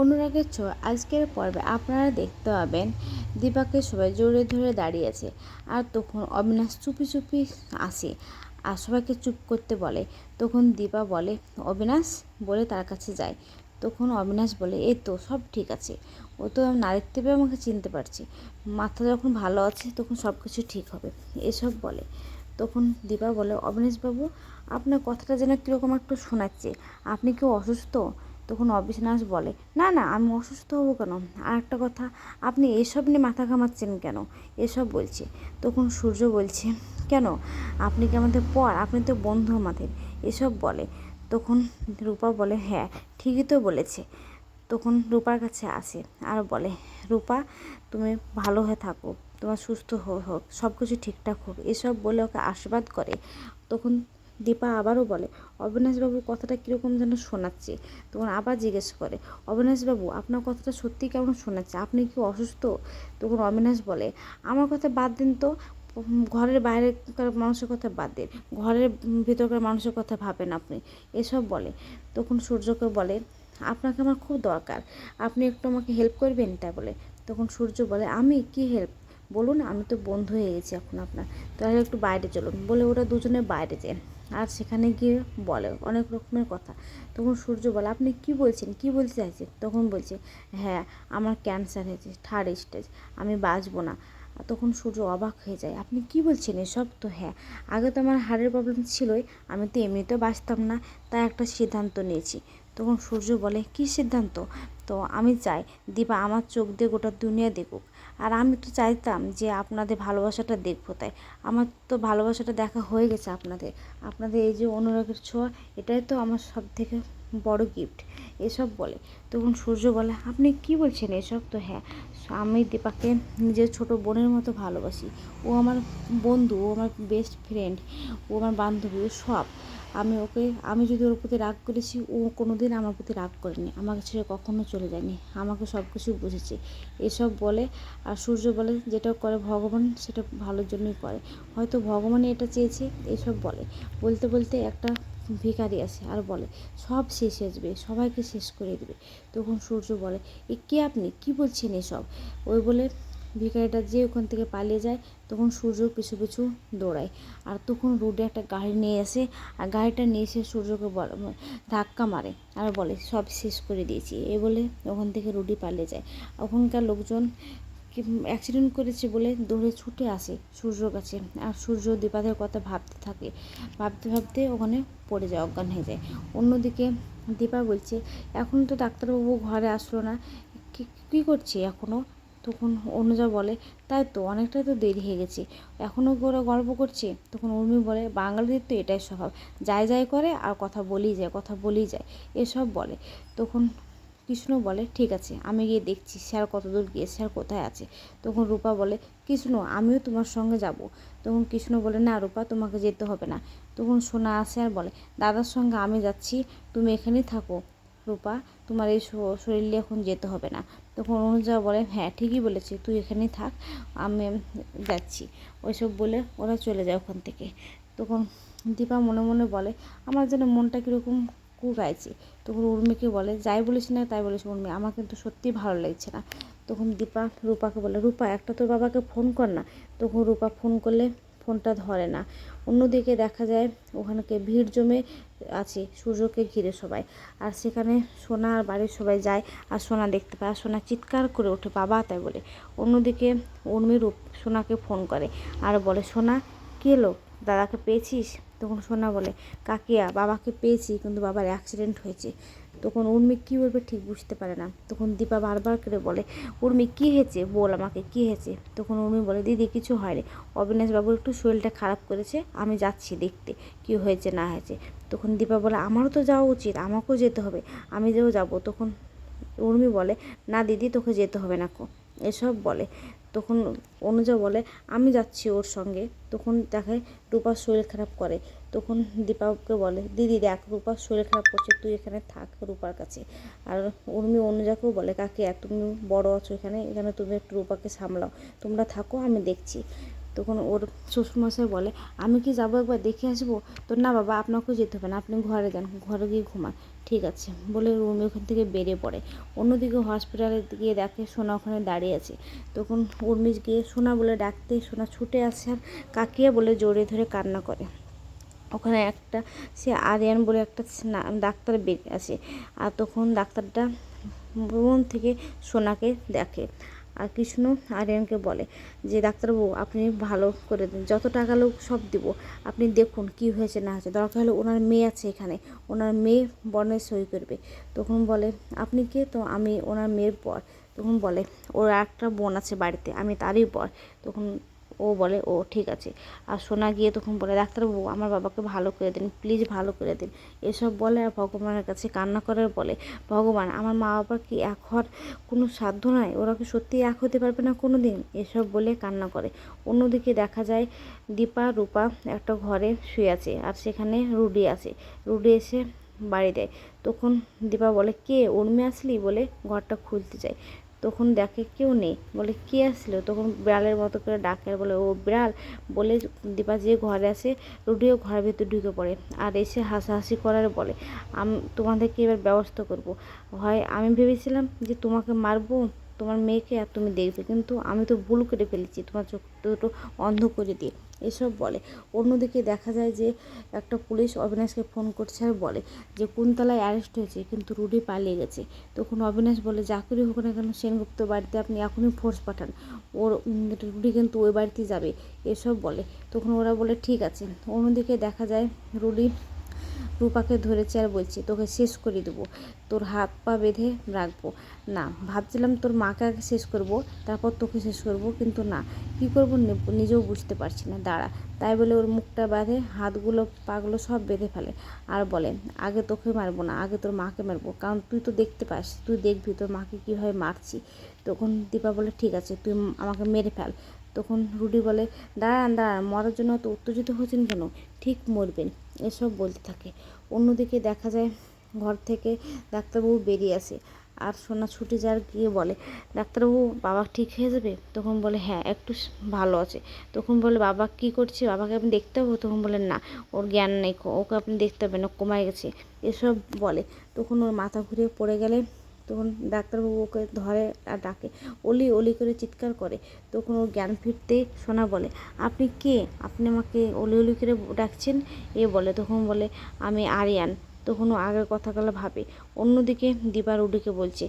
অনুরাগের ছোঁয়া আজকের পর্বে আপনারা দেখতে পাবেন দীপাকে সবাই জোরে ধরে দাঁড়িয়েছে আর তখন অবিনাশ চুপি চুপি আসে আর সবাইকে চুপ করতে বলে। তখন দীপা বলে, অবিনাশ? বলে তার কাছে যায়। তখন অবিনাশ বলে, এই তো, সব ঠিক আছে। ও তো না দেখতে পেয়ে আমাকে চিনতে পারছি। মাথা যখন ভালো আছে, তখন সব কিছু ঠিক হবে। এসব বলে। তখন দীপা বলে অবিনাশবাবু আপনার কথাটা যেন কীরকম একটু শোনাচ্ছে। আপনি কি অসুস্থ? তখন অবিনাশ বলে, না না, আমি অসুস্থ হব কেন? আর একটা কথা, আপনি এসব নিয়ে মাথা ঘামাচ্ছেন কেন? এসব বলছে। তখন সূর্য বলছে, কেন? আপনি কি আমাদের পর? আপনি তো বন্ধু আমাদের। এসব বলে। তখন রূপা বলে হ্যাঁ ঠিকই তো বলেছে। তখন রূপার কাছে আসে আর বলে, রূপা, তুমি ভালো হয়ে থাকো, তোমার সুস্থ হোক সব কিছু ঠিকঠাক হোক। এসব বলে ওকে আশীর্বাদ করে। তখন দীপা আবারও বলে, অবিনাশবাবুর কথাটা কীরকম যেন শোনাচ্ছে? তখন আবার জিজ্ঞেস করে, অবিনাশবাবু, আপনার কথাটা সত্যি কেমন শোনাচ্ছে? আপনি কি অসুস্থ? তখন অবিনাশ বলে, আমার কথা বাদ দিন তো, ঘরের বাইরেকার মানুষের কথা বাদ দিন, ঘরের ভিতরকার মানুষের কথা ভাবেন আপনি। এসব বলে। তখন সূর্যকে বলে, আপনাকে আমার খুব দরকার, আপনি একটু আমাকে হেল্প করবেন? তাই বলে। তখন সূর্য বলে, আমি? কি হেল্প বলুন, আমি তো বন্ধু হয়ে গেছি এখন আপনার। তাহলে একটু বাইরে চলুন। বলে ওরা দুজনে বাইরে যায়। আর সেখানে গিয়ে বলে অনেক রকমের কথা। তখন সূর্য বলে, আপনি কি বলছেন? কি বলতে চাইছেন? তখন বলছে হ্যাঁ আমার ক্যান্সার হয়েছে থার্ড স্টেজ আমি বাঁচবো না। তখন সূর্য অবাক হয়ে যায়, আপনি কি বলছেন এসব? তো হ্যাঁ আগে তো আমার হাড়ের প্রবলেম ছিলই, আমি তো এমনিতেও বাঁচতাম না, তাই একটা সিদ্ধান্ত নিয়েছি। তখন সূর্য বলে, কি সিদ্ধান্ত? তো আমি চাই, দীপা আমার চোখ দিয়ে গোটা দুনিয়া দেখুক। আর আমি তো চাইতাম যে আপনাদের ভালোবাসাটা দেখব, তাই। আমার তো ভালোবাসাটা দেখা হয়ে গেছে আপনাদের। আপনাদের এই যে অনুরাগের ছোঁয়া, এটাই তো আমার সব থেকে বড় গিফট এসব বলে। তখন সূর্য বলে, আপনি কি বলছেন এসব? তো হ্যাঁ আমি দীপাকে নিজের ছোট বোনের মতো ভালোবাসি। ও আমার বন্ধু, ও আমার বেস্ট ফ্রেন্ড ও আমার বান্ধবী সব। আমি ওকে, আমি যদি ওর প্রতি রাগ করেছি, ও কোনো দিন আমার প্রতি রাগ করেনি, আমাকে ছেড়ে কখনো চলে যায়নি, আমাকে সব কিছু বুঝেছে। এসব বলে আর সূর্য বলে যেটা করে ভগবান, সেটা ভালোর জন্যই করে। হয়তো ভগবানই এটা চেয়েছে, এসব বলে। বলতে বলতে একটা ভিখারি আসে আর বলে, সব শেষ যাবে, সবাইকে শেষ করে দেবে। তখন সূর্য বলে, এ কে আপনি? কি বলছেন এসব? ওই বলে ভিখারিটা যে ওখান থেকে পালিয়ে যায়, তখন সূর্য পিছু পিছু দৌড়ায়। আর তখন রোডে একটা গাড়ি নিয়ে আসে, আর গাড়িটা নিয়ে এসে সূর্যকে ধাক্কা মারে, আর বলে, সব শেষ করে দিয়েছি। এ বলে ওখান থেকে রুডি পালিয়ে যায়। ওখানকার লোকজন অ্যাক্সিডেন্ট করেছে বলে দৌড়ে ছুটে আসে সূর্যর কাছে। আর সূর্য দীপাদের কথা ভাবতে থাকে, ভাবতে ভাবতে ওখানে পড়ে যায়, অজ্ঞান হয়ে যায়। অন্যদিকে দীপা বলছে, এখন তো ডাক্তারবাবু ঘরে আসলো না, কী করছে এখনও তখন অনুজা বলে, তাই তো, অনেকটাই তো দেরি হয়ে গেছে। এখনও ওরা গল্প করছে। তখন উর্মি বলে, বাঙালিদের তো এটাই স্বভাব। যাই যাই করে আর কথা বলেই যায়, কথা বলেই যায়, এসব বলে। তখন কৃষ্ণ বলে, ঠিক আছে, আমি গিয়ে দেখছি স্যার কতদূর গিয়ে স্যার কোথায় আছে। তখন রূপা বলে, কৃষ্ণ, আমিও তোমার সঙ্গে যাব। তখন কৃষ্ণ বলে, না রূপা, তোমাকে যেতে হবে না। তখন সোনা আসে আর বলে, দাদার সঙ্গে আমি যাচ্ছি, তুমি এখানেই থাকো। রূপা, তোমার এই শরীর এখন যেতে হবে না। তখন অনুজা বলে হ্যাঁ ঠিকই বলেছি, তুই এখানেই থাক, আমি যাচ্ছি। ওইসব বলে ওরা চলে যায় ওখান থেকে। তখন দীপা মনে মনে বলে, আমার যেন মনটা কীরকম কুকাইছে তখন উর্মিকে বলে, যাই বলিস না, তাই বলিস উর্মি, আমার কিন্তু সত্যিই ভালো লাগছে না। তখন দীপা রূপাকে বলে, রূপা, একটা তোর বাবাকে ফোন কর না। তখন রূপা ফোন করলে ফোনটা ধরে না। অন্যদিকে দেখা যায় ওখানকে ভিড় জমে আছে, সূর্যকে ঘিরে সবাই। আর সেখানে সোনা আর বাড়ির সবাই যায় আর সোনা দেখতে পায়। আর সোনা চিৎকার করে ওঠে, বাবা, তাই বলে। অন্যদিকে উর্মি রূপ সোনাকে ফোন করে আর বলে, সোনা, কী এলো দাদাকে পেয়েছিস? তখন সোনা বলে, কাকিয়া, বাবাকে পেয়েছি, কিন্তু বাবার অ্যাক্সিডেন্ট হয়েছে। তখন উর্মি কী বলবে ঠিক বুঝতে পারে না। তখন দীপা বারবার করে বলে, উর্মি, কী হয়েছে? বল আমাকে, কী হয়েছে? তখন উর্মি বলে, দিদি, কিছু হয়নি। অবিনাশবাবুর একটু শরীরটা খারাপ করেছে, আমি যাচ্ছি দেখতে, কী হয়েছে, না হয়েছে। তখন দীপা বলে, আমারও তো যাওয়া উচিত, আমাকেও যেতে হবে আমি যেও যাব। তখন উর্মি বলে, না দিদি, তোকে যেতে হবে না কো। এসব বলে। তখন অনুজা বলে, আমি যাচ্ছি ওর সঙ্গে। তখন দেখে রূপার শরীর খারাপ করে। তখন দীপাকে বলে, দিদি দেখ রূপার শরীর খারাপ করছে, তুই এখানে থাক রূপার কাছে। আর উর্মি অনুজাকেও বলে, কাকে? তুমি বড় আছো এখানে এখানে তুমি একটু রূপাকে সামলাও। তোমরা থাকো, আমি দেখছি। তখন ওর শ্বশুরমশাই বলে, আমি কি যাব একবার দেখে আসব? তো, না বাবা, আপনাকেও যেতে হবে না, আপনি ঘরে যান, ঘরে গিয়ে ঘুমান, ঠিক আছে? বলে রুমি ওখান থেকে বেরিয়ে পড়ে। অন্যদিকে হসপিটালে গিয়ে দেখে সোনা ওখানে দাঁড়িয়ে আছে। তখন উর্মি গিয়ে সোনা বলে ডাকতে, সোনা ছুটে আসে আর কাকিয়া বলে জড়িয়ে ধরে কান্না করে। ওখানে একটা, সে আরিয়ান বলে একটা ডাক্তার বেরিয়ে আসে। আর তখন ডাক্তারটা মন থেকে সোনাকে দেখে। আর কৃষ্ণ আরিয়ানকে বলে যে, ডাক্তারবাবু, আপনি ভালো করে দিন। যত টাকা লোক সব দিব। আপনি দেখুন কি হয়েছে, না হয়েছে। দরকার হলে ওনার মেয়ে আছে এখানে। ওনার মেয়ে বর্ণে সই করবে। তখন বলে, আপনি কে? তো আমি, ওনার মেয়ের পর তখন বলে, ওর একটা বোন আছে বাড়িতে। আমি তারই পর তখন ও বলে, ও, ঠিক আছে। আর সোনা গিয়ে তখন বলে, ডাক্তারবাবু, আমার বাবাকে ভালো করে দিন, প্লিজ ভালো করে দিন। এসব বলে আর ভগবানের কাছে কান্না করে বলে, ভগবান, আমার মা বাবার কি এক হওয়ার কোনো সাধ্য নাই? ওরা কি সত্যি এক হতে পারবে না কোনো দিন এসব বলে কান্না করে। অন্যদিকে দেখা যায় দীপা, রূপা একটা ঘরে শুয়ে আছে আর সেখানে রুডি আছে। রুডি এসে বাড়ি দেয়। তখন দীপা বলে, কে, উর্মি আসলি? বলে ঘরটা খুলতে যায়। তখন দেখে কেউ নেই। বলে, কে আসলো? তখন বিড়ালের মতো করে ডাকে বলে, ও বিড়াল। বলে, দীপা যে ঘরে আসে রুডিও ঘরের ভেতর ঢুকে পড়ে। আর এসে হাসাহাসি করার বলে, আমি, তোমাদেরকে এবার ব্যবস্থা করব। হয়, আমি ভেবেছিলাম যে তোমাকে মারবো তোমার মেয়েকে আর তুমি দেখবে। কিন্তু আমি তো ভুল করে ফেলেছি, তোমার চোখ দুটো অন্ধ করে দিয়ে। এসব বলে। অন্যদিকে দেখা যায় যে একটা পুলিশ অবিনাশকে ফোন করছে আর বলে যে, কুন্তলায় অ্যারেস্ট হয়েছে, কিন্তু রুডি পালিয়ে গেছে। তখন অবিনাশ বলে, যা করে হোক না কেন, সেনগুপ্ত বাড়িতে আপনি এখনই ফোর্স পাঠান। ওর রুডি কিন্তু ওই বাড়িতে যাবে। এসব বলে। তখন ওরা বলে, ঠিক আছে। অন্যদিকে দেখা যায় রুডি রূপাকে ধরেছে আর বলছে, তোকে শেষ করে দেবো। তোর হাত পা বেঁধে রাখব। না, ভাবছিলাম তোর মাকে আগে শেষ করব, তারপর তোকে শেষ করব, কিন্তু না। কি করব নিজেও বুঝতে পারছি না। দাঁড়া। তাই বলে ওর মুখটা বাঁধে, হাতগুলো পাগুলো সব বেঁধে ফেলে। আর বলে, আগে তোকে মারবো না, আগে তোর মাকে মারবো। কারণ তুই তো দেখতে পাস, তুই দেখবি তোর মাকে কীভাবে মারছি। তখন দীপা বলে, ঠিক আছে, তুই আমাকে মেরে ফেল। তখন রুডি বলে, দাঁড়ান দাঁড়ান, মরার জন্য অত উত্তেজিত হচ্ছেন কেন? ঠিক মরবেন। এসব বলতে থাকে। অন্যদিকে দেখা যায় ঘর থেকে ডাক্তারবাবু বেরিয়ে আসে। আর সোনা ছুটে যার গিয়ে বলে, ডাক্তারবাবু, বাবা ঠিক হয়ে যাবে? তখন বলে হ্যাঁ একটু ভালো আছে। তখন বলে, বাবা কি করছে? বাবাকে আপনি দেখতে হবে? তখন বলে, না, ওর জ্ঞান নেই, ওকে আপনি দেখতে হবে না কমায় গেছে। এসব বলে। তখন ওর মাথা ঘুরে পড়ে গেলে তখন ডাক্তারবাবু ওকে ধরে আর ডাকে। অলি অলি করে চিৎকার করে। তখন ওর জ্ঞান ফিরতে শোনা বলে, আপনি কে? আপনি আমাকে অলি অলি করে ডাকছেন? এ বলে। তখন বলে, আমি আরিয়ান। তখন ও আগের কথাগুলো ভাবে। অন্যদিকে দিবার উডিকে বলছে